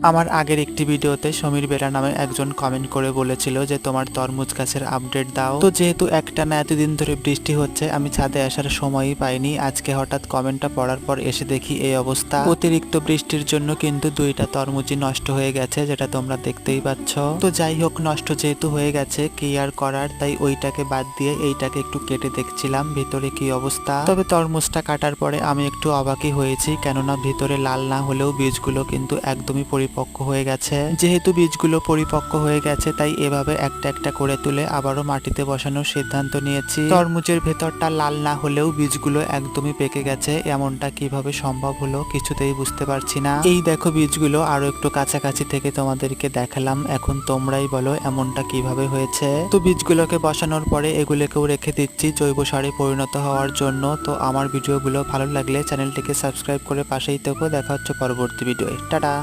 আমার আগের একটি ভিডিওতে সমীর বেরা নামে একজন কমেন্ট করে বলেছিল যে, তোমার তরমুজ গাছের আপডেট দাও। তো যেহেতু একটা না এতদিন ধরে বৃষ্টি হচ্ছে, আমি ছাদে আসার সময়ই পাইনি। আজকে হঠাৎ কমেন্টটা পড়ার পর এসে দেখি এই অবস্থা। অতিরিক্ত বৃষ্টির জন্য কিন্তু দুইটা তরমুজই নষ্ট হয়ে গেছে, যেটা তোমরা দেখতেই পাচ্ছ। তো যাই হোক, নষ্ট যেহেতু হয়ে গেছে, কি আর করার? তাই ওইটাকে বাদ দিয়ে এইটাকে একটু কেটে দেখছিলাম, ভিতরে কি অবস্থা? তবে তরমুজটা কাটার পরে আমি একটু অবাকই হয়েছি, কেননা ভিতরে লাল না হলেও বীজগুলো কিন্তু একদমই পরিপক্ক হয়ে গেছে। যেহেতু বীজগুলো পরিপক্ক হয়ে গেছে, তাই এভাবে একটা একটা করে তুলে আবারও মাটিতে বসানোর সিদ্ধান্ত নিয়েছি। তরমুজের ভেতরটা লাল না হলেও বীজগুলো একদমই পেকে গেছে। এমনটা কীভাবে সম্ভব হলো কিছুতেই বুঝতে পারছি না। এই দেখো বীজগুলো আরও একটু কাছাকাছি থেকে তোমাদেরকে দেখালাম। এখন তোমরাই বলো এমনটা কীভাবে হয়েছে। তো বীজগুলোকে বসানোর পরে এগুলোকেও রেখে দিচ্ছি জৈব সারে পরিণত হওয়ার জন্য। তো আমার ভিডিওগুলো ভালো লাগলে চ্যানেলটিকে সাবস্ক্রাইব করে পাশেই থেকো। দেখা হচ্ছে পরবর্তী ভিডিওয়ে। টাটা!